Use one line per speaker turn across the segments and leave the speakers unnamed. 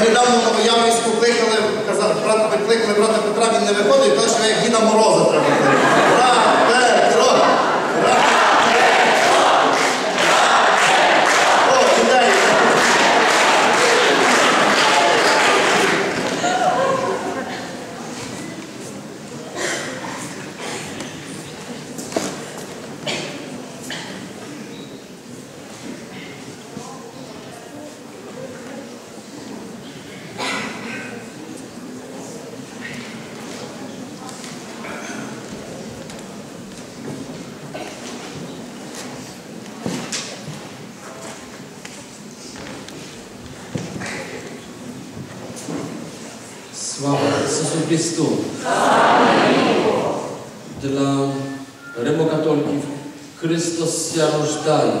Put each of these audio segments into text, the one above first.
Ми недавно на Боярівську кликали, казав, брата викликали брата Петра, він не виходить, тому що як Діда Мороза треба. Брат Петро! Брат
Jezusu Chrystu. Dla remokatolików Chrystus się rozdaje.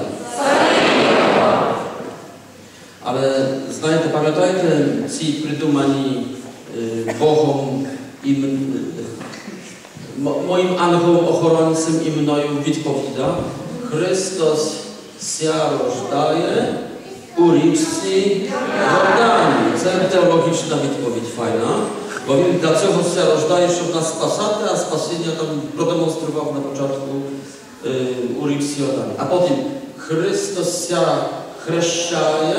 Ale znajte, pamiętajcie, ci przydumani y, Bohom im, y, moim aniołem ochrońcym i mną odpowiada Chrystus się rozdaje uliczny Jordanii. To teologiczna odpowiedź fajna. Bowiem dlaczego się rozdajesz od nas spasatę, a spasienia tam prodemonstrował na początku y, A potem Chrystus się chreszczaje,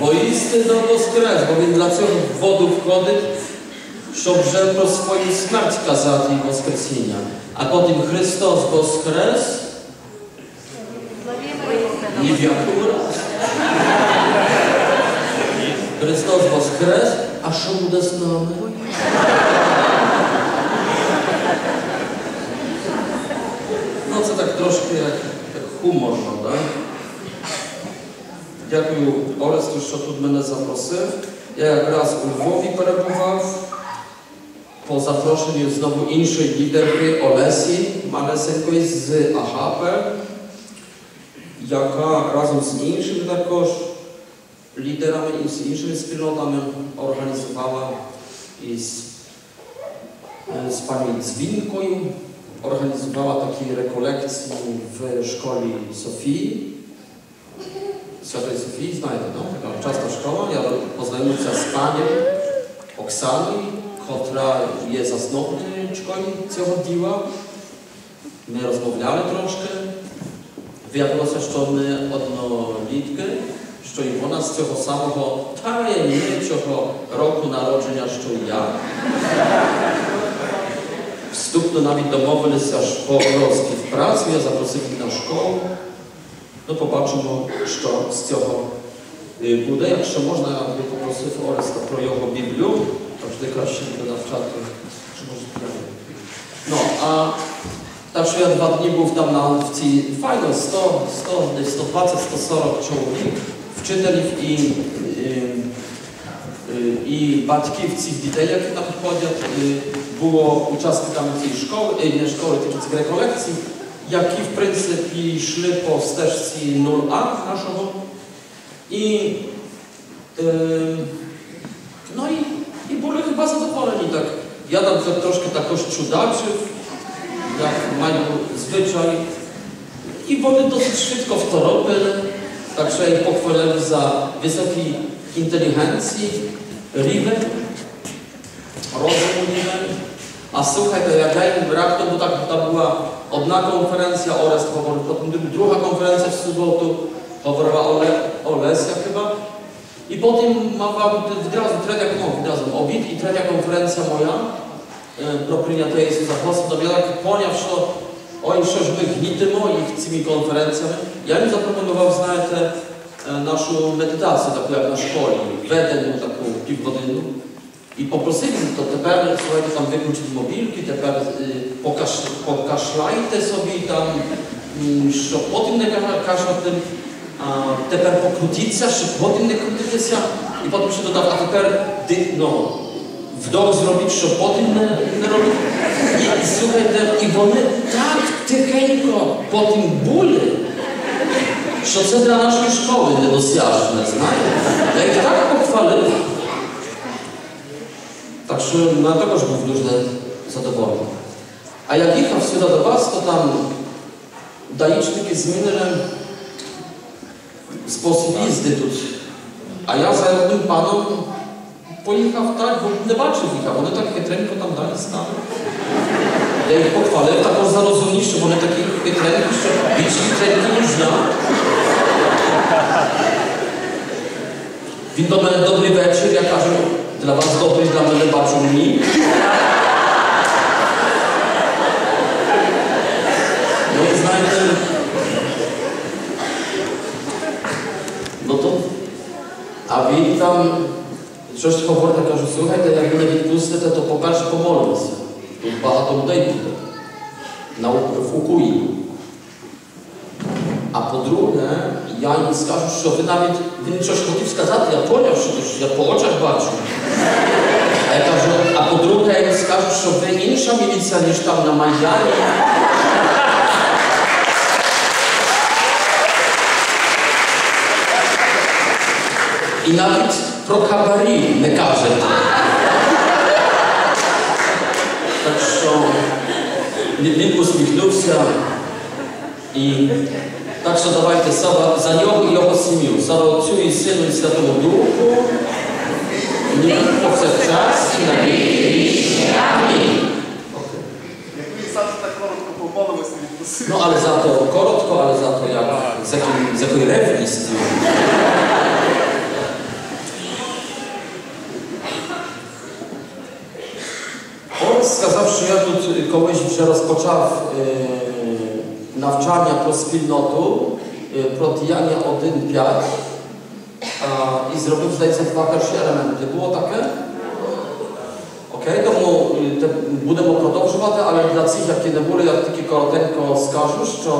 woisty do Boskres, bowiem dlaczego w wodu wchody, żeby po swoim smart kazati i Woskresienia. A potem Chrystus Woskres, воскрес, а що буде з нами? Ну це так трошки як, як хумор, ну, так? Дякую Оресту, що тут мене запросив. Я якраз у Львові перебував по запрошенню знову іншої лідерки Олесі Малесенької з Агапе, яка разом з іншими також лідерами і з іншими спільнотами organizowała z, z panią Zwinkuj, organizowała takie rekolekcje w szkole Sofii. Świętej Sofii, znajdę, no, taka czasna szkoła. Ja poznajomiłem się z panią Oksani, która jest zasnowny szkoli, co chodziła. My rozmawiali troszkę. Wyjadła się jeszcze odno litkę що і вона з цього самого таємничого року народження, що і я. Вступно навіть домовилися аж по співпрацю, я запросив їх на школу. Ну, побачимо, що з цього е, буде. Якщо можна, я би попросив Ореста про його Біблію, завжди краще буде навчати, що може справити. Ну, а так що я два дні був там на в цій файно 100, 100, десь 120, 140 чоловік, вчителів і, і, і батьків цих дітей, які там ходять, і було учасниками цієї школи, е, не школи, тільки цих реколекцій які, в принципі, йшли по стежці 0А нашого. І, е, ну, і, і були хіба задоволені. Так. Я там так трошки також чудачив, як маю звичай. І вони досить швидко второпили, Także ich pochwalili za wysoki inteligencji, riven, rozum riven. A słuchaj, to jak ja im brak, to bo tak, to była odna konferencja o rest, potem druga konferencja w sobotu, hovorila o, le, o lesja chyba. I potem mała, od razu, trzecia, no, od razu i trzecia konferencja moja, e, proprinia tej jest zachosu, to ja tak ponieważ, що ж ми гнітимо їх цими конференціями. Я їм запропонував, знаєте, е, нашу медитацію, таку як на школі, ведену таку півгодину. І попросив їх, то тепер, słuchajcie, там виключіть мобільки, тепер е, покаш, покашляйте собі там, м, щоб потім не ка- кашляти, а тепер покрутіться, щоб потім не крутитися. І потім ще додав, а тепер ди, ну, вдох зробіть, щоб потім не, не робити. тихенько потім були, що це для нашої школи недосяжне, знаєте? Я їх так похвалив. Так що я також був дуже задоволений. А як їхав сюди до вас, то там даїчники змінили спосіб їзди тут. A ja za jednym panom pojechał tak, bo nie bачив їх, а вони так хитренько там далі стали. ja ich pochwalę, taką za bo one takich chytrenek jeszcze, wiecie, chytrenki można. Więc dobry, dobry wieczór, ja każę dla was dobry, dla mnie baczą mi. No Moim zdaniem... No to... A witam... Cześć Howarda, każę, słuchaj, to jak mnie widzę, to pokaż, pomolę się по-перше помолимося. Тут багато людей буде. На, в Укуї. А по-друге, я їм скажу, що ви навіть, він щось хотів сказати, я поняв, що то ж я по очах бачу. А я кажу, а по-друге, я їм скажу, що ви інша міліція, ніж там на Майдані. І навіть про кабарі не кажете. Так що він він посміхнувся і так що давайте слава за нього і його сім'ю. Слава Отцю і Сину і Святому Духу. Ні, повсякчас і на віки вічні. Амінь. Окей.
Якби і сам так коротко помолимося, відпустив.
Ну, але зато коротко, але зато tylko myśl, że rozpoczęła e, yy, nawczania pro spilnotu, e, protijanie odyn piać i zrobił zdaje się dwa pierwsze elementy. Było takie? Okej, okay, to mu, e, te, budemo prodążować, ale dla tych, jakie nie były, jak takie korotenko skażesz, czy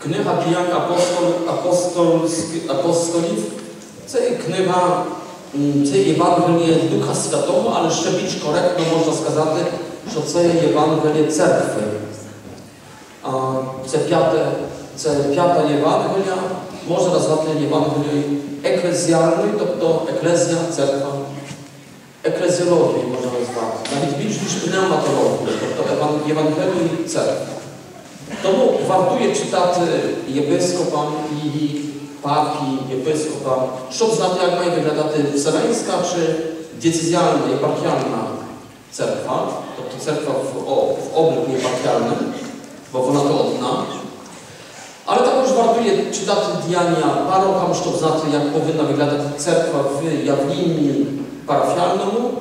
Knycha pijan apostol, apostolsk, apostoliw, to jest knycha це є Євангеліє Духа Святого, але ще більш коректно можна сказати, що це є Євангеліє церкви. А, Це п'яте, це п'ята Євангелія, можна назвати Євангелією еклезіальною, тобто еклезія, церква. Еклезіологію можна назвати, навіть більш ніж пневматологію, тобто еван- Євангелію церкви. Тому вартує читати єпископам і папі, єпископам, щоб знати, як має виглядати вселенська чи дієцезіальна, єпархіальна церква, тобто церква в, о- в обліку єпархіальним, бо вона то одна. Але також вартує читати діяння парокам, щоб знати, як повинна виглядати церква в явлінні парафіальному.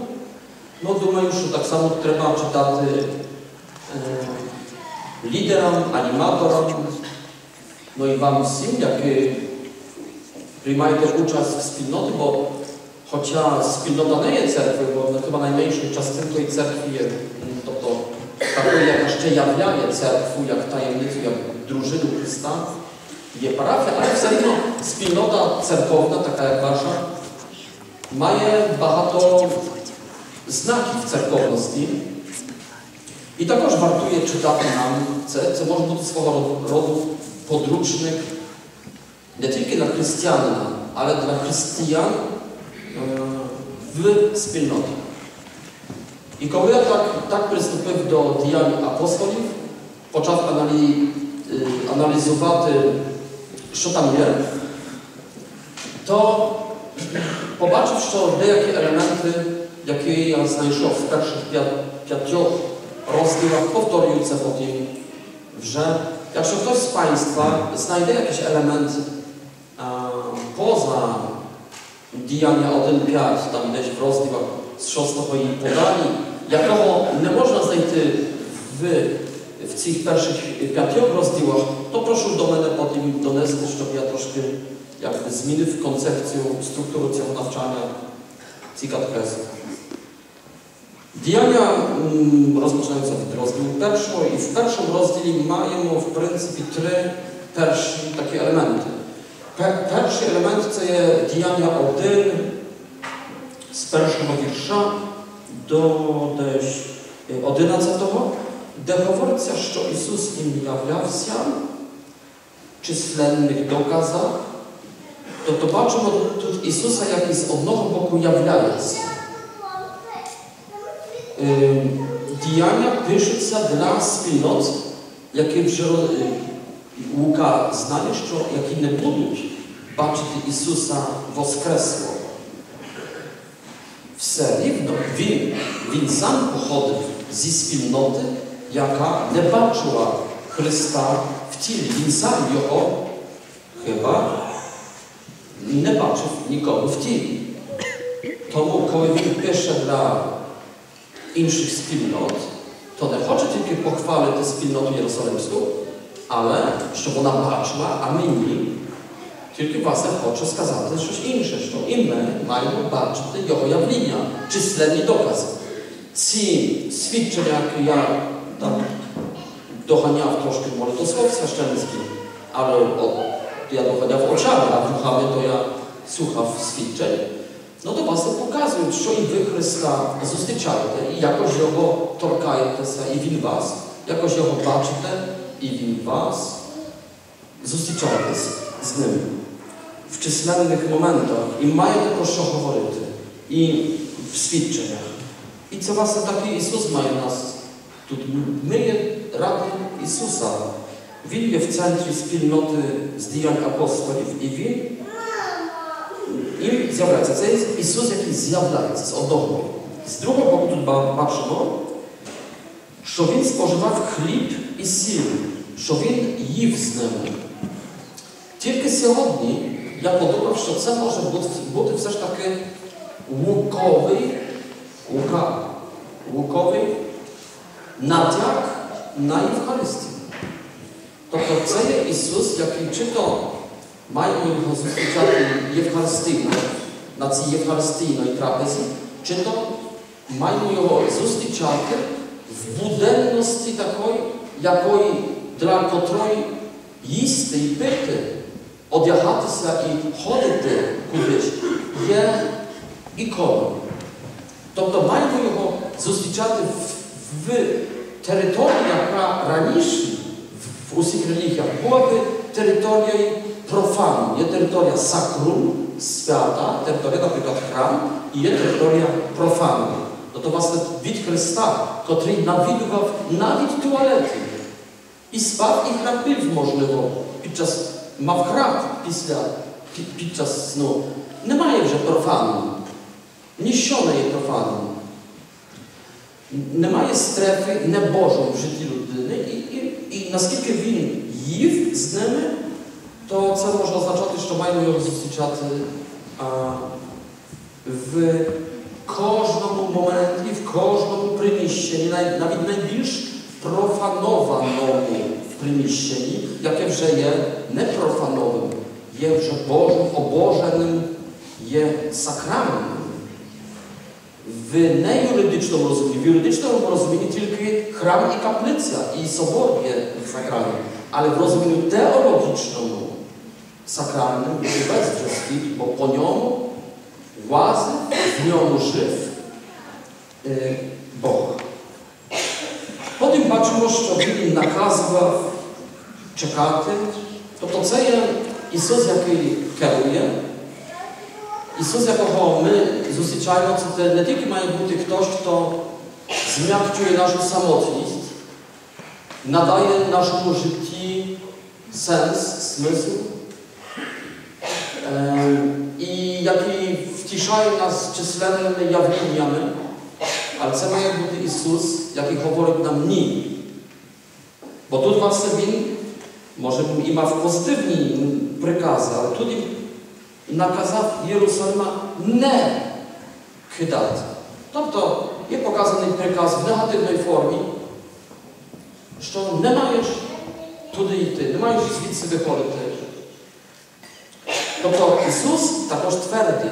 Ну, думаю, що так само треба читати е, лідерам, аніматорам, ну і вам всім, які приймаєте участь в спільноті, бо хоча спільнота не є церквою, бо chyba najmniejszą частинкою церкви є, м, тобто такою, яка ще являє церкву, як таємницю, як дружину Христа, є парафія, але все одно спільнота церковна, така як ваша, має багато знаків церковності. І також вартує читати нам це. Це може бути свого роду подручник nie tylko dla chrześcijan, ale dla chrześcijan e, w wspólnocie. I kogo ja tak, tak do Dziejów Apostolów, począł anali, e, analizować, co tam jest, to popatrzył, że niejakie elementy, jakie ja znalazł w pierwszych pięciu rozdziałach, powtórzą się potem, że jak ktoś z Państwa znajdzie jakiś element poza діяння 1.5, там десь в розділах з 6 і подані, якого не можна знайти в, в цих перших п'ятьох розділах, то прошу до мене потім донести, щоб я трошки якби змінив концепцію, структуру цього навчання, ці катехези. Діяння м, розпочинаються від розділу першого, і в першому розділі маємо в принципі три перші такі елементи. Пе- Перший елемент це є діяння один з першого вірша до десь е, одинадцятого, де говориться, що Ісус їм являвся в численних доказах. Тобто бачимо тут Ісуса, який з одного боку являється. Е, Діяння пишуться для спільнот, які вже роз- е, Łuka знає, що які не будуть бачити Ісуса Воскреслого. Все рівно він, він сам походив зі спільноти, яка не бачила Христа в тілі. Він сам його хіба не бачив нікого в тілі. Тому, коли він пише для інших спільнот, то не хоче тільки похвалити спільноту Єрусалимську, але щоб вона бачила, а мені тільки власне хоче сказати щось інше, що і ми маємо бачити його явління, численні докази. Ці свідчення, які я там доганяв трошки молитослов священницький, але о, я доганяв очами, а вухами то я słuchав свідчень, no to власне показують, що і ви Христа зустрічаєте, і якось його торкаєтеся, і Він вас, якось його бачите, і i ili was zosyczony z, nim w czyslanych momentach i mają tylko szochoworyty i w świadczeniach. I co was taki Jezus ma nas tu myje rady Jezusa. Widnie w centrum wspólnoty z Dijan Apostolów i wi im zjawia się. To jest Jezus, jaki zjawia się z oddomu. Z drugiej boku tu patrzymy, що Він споживав хліб і сіль, що Він їв з ними. Тільки сьогодні я подумав, що це може бути, бути все ж таки луковий, лука, луковий натяк на Євхаристію. Тобто це є Ісус, який чи то маємо його зустрічати євхаристійно, на цій євхаристійної трапезі, чи то маємо його зустрічати буденності такої, якої, для котрої їсти і пити, одягатися і ходити кудись є іконою. Тобто маємо його зустрічати в, в території, яка раніше в, усіх релігіях була би територією профану. Є територія сакрум, свята, територія, наприклад, храм, і є територія профану. Тобто, власне, від Христа, котрий навідував навіть туалети. І спав, і храпив, можливо, під час, мав храп після, під, під час сну. Немає вже профану. Ніщо не є профаном. Немає стрефи небожої в житті людини, і, і, і наскільки він їв з ними, то це може означати, що маємо його зустрічати а, в кожному моменті, в кожному приміщенні, навіть найбільш профанованому приміщенні, яке вже є непрофановим, є вже Божим, обоженим, є сакраментом. В неюридичному розумінні, в юридичному розумінні тільки храм і каплиця, і собор є сакральним, але в розумінні теологічному сакральним весь вже світ, бо по ньому Łazy, z nią żyw y, Boga. Po tym baczmość obili nakazła czekaty, to to co je Jezus, jaki kieruje, Jezus, jakiego my zazwyczajno, to nie tylko ma być ktoś, kto zmiażdżuje naszą samotność, nadaje naszemu życiu sens, zmysł, e, i jaki втішає нас численними явленнями, але це має бути Ісус, який говорить нам ні. Бо тут власне Він, може і мав позитивні прикази, але тут наказав Єрусалима не кидати. Тобто є показаний приказ в негативній формі, що не маєш туди йти, не маєш звідси виходити. Тобто Ісус також твердий,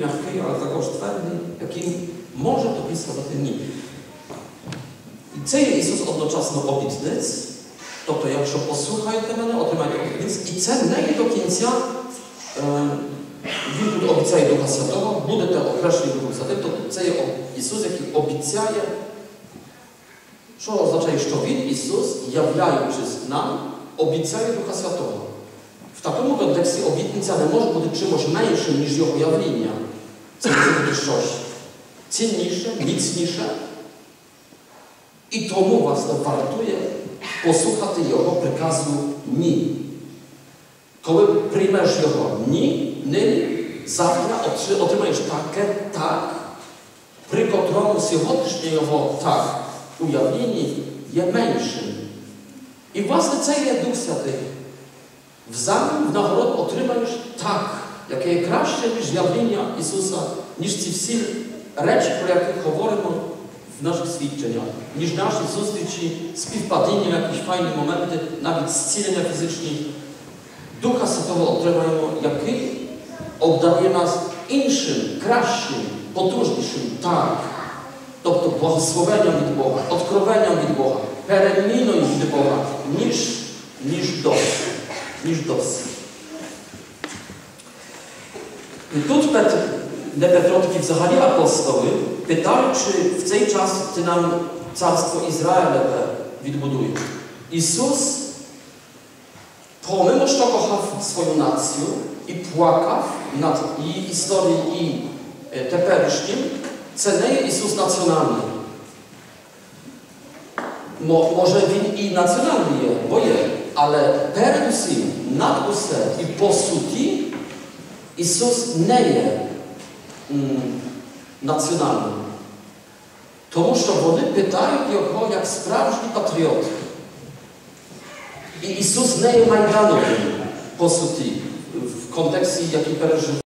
не тільки м'який, але також твердий, який може тобі сказати ні. І це є Ісус одночасно обітниць, тобто, якщо послухаєте мене, отримаєте обітниць, і це не є до кінця. Він тут обіцяє Духа Святого, будете окреслені Духом Святим, тобто це є Ісус, який обіцяє, що означає, що Він, Ісус, являючись нам, обіцяє Духа Святого. В такому контексті обітниця не може бути чимось меншим, ніж його явління. Це бути щось цінніше, міцніше. І тому, власне, вартує послухати Його приказу ні. коли приймеш його ні, нині, завтра отримаєш таке так, при котрому сьогоднішнє його так уявлінні є меншим. І власне це є Дух Святий. Взамін в нагород отримаєш так, яке є краще, ніж явлення Ісуса, ніж ці всі речі, про які говоримо в наших свідченнях, ніж наші зустрічі, співпадіння, якісь файні моменти, навіть зцілення фізичні. Духа Святого отримаємо, який обдарує нас іншим, кращим, потужнішим так. Тобто благословенням від Бога, откровенням від Бога, переміною від Бога, ніж, ніж досі. Ніж досі. тут Петр, не Петро, такі взагалі апостоли, питають, чи в цей час ти нам царство Ізраїлеве відбудуєш. Ісус, помимо що кохав свою націю і плакав над її історією і е, теперішнім, це не є Ісус національний. Мо, може він і національний є, бо є, але передусім, над усе і по суті, Ісус не є національним. Тому що вони питають Його як справжній патріот. І Ісус не є майдановим, по суті, в контексті, який пережив